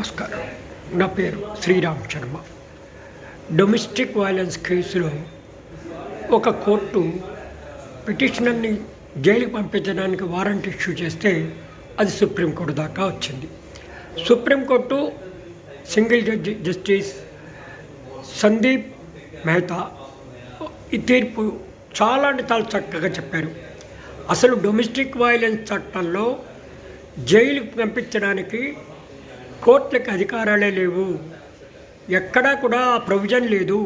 నమస్కారం. నా పేరు శ్రీరామ్ శర్మ డొమెస్టిక్ వైలెన్స్ కేసులో ఒక కోర్టు పిటిషనర్ని జైలుకి పంపించడానికి వారెంట్ ఇష్యూ చేస్తే అది సుప్రీంకోర్టు దాకా వచ్చింది. Supreme court single judge justice Sandeep Mehta ఈ తీర్పు చాలా అంటే చాలా చక్కగా చెప్పారు. అసలు డొమెస్టిక్ వైలెన్స్ చట్టంలో జైలుకి పంపించడానికి కోర్టులకు అధికారాలే లేవు. ఎక్కడా కూడా ఆ ప్రొవిజన్ లేదు.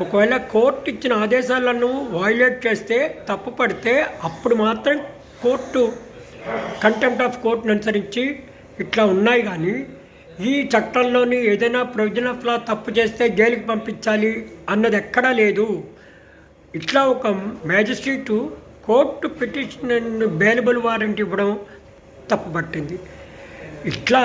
ఒకవేళ కోర్టు ఇచ్చిన ఆదేశాలను వాయిలేట్ చేస్తే తప్పు పడితే అప్పుడు మాత్రం కోర్టు కంటెంప్ట్ ఆఫ్ కోర్టును అనుసరించి ఇట్లా ఉన్నాయి కానీ ఈ చట్టంలోని ఏదైనా ప్రొవిజన్ ఆఫ్ లా తప్పు చేస్తే జైలుకి పంపించాలి అన్నది ఎక్కడా లేదు. ఇట్లా ఒక magistrate court petition bailable warrant ఇవ్వడం తప్పుపట్టింది ఇట్లా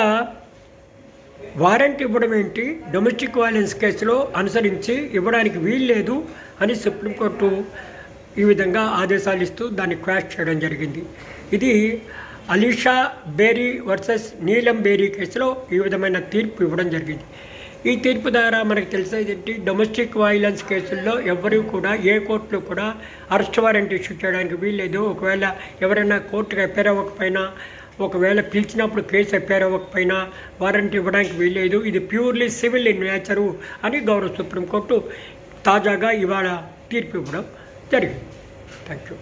వారెంట్ ఇవ్వడం ఏంటి? డొమెస్టిక్ వైలెన్స్ కేసులో అనుసరించి ఇవ్వడానికి వీల్లేదు అని సుప్రీంకోర్టు ఈ విధంగా ఆదేశాలు ఇస్తూ దాన్ని క్వాష్ చేయడం జరిగింది. ఇది అలీషా బేరీ వర్సెస్ నీలం బేరీ కేసులో ఈ విధమైన తీర్పు ఇవ్వడం జరిగింది. ఈ తీర్పు ద్వారా మనకు తెలిసేది ఏంటి? డొమెస్టిక్ వైలెన్స్ కేసుల్లో ఎవరు కూడా ఏ కోర్టులో కూడా అరెస్ట్ వారెంట్ ఇష్యూ చేయడానికి వీల్లేదు ఒకవేళ ఎవరైనా కోర్టుకు అపేర్ అవ్వకపోయినా ఒకవేళ పిలిచినప్పుడు కేసు అపేర్ అవ్వకపోయినా ఇవ్వడానికి వీల్లేదు. ఇది ప్యూర్లీ సివిల్ ఇన్ నేచరు అని గౌరవ సుప్రీంకోర్టు తాజాగా ఇవాళ తీర్పు ఇవ్వడం జరిగింది. Thank you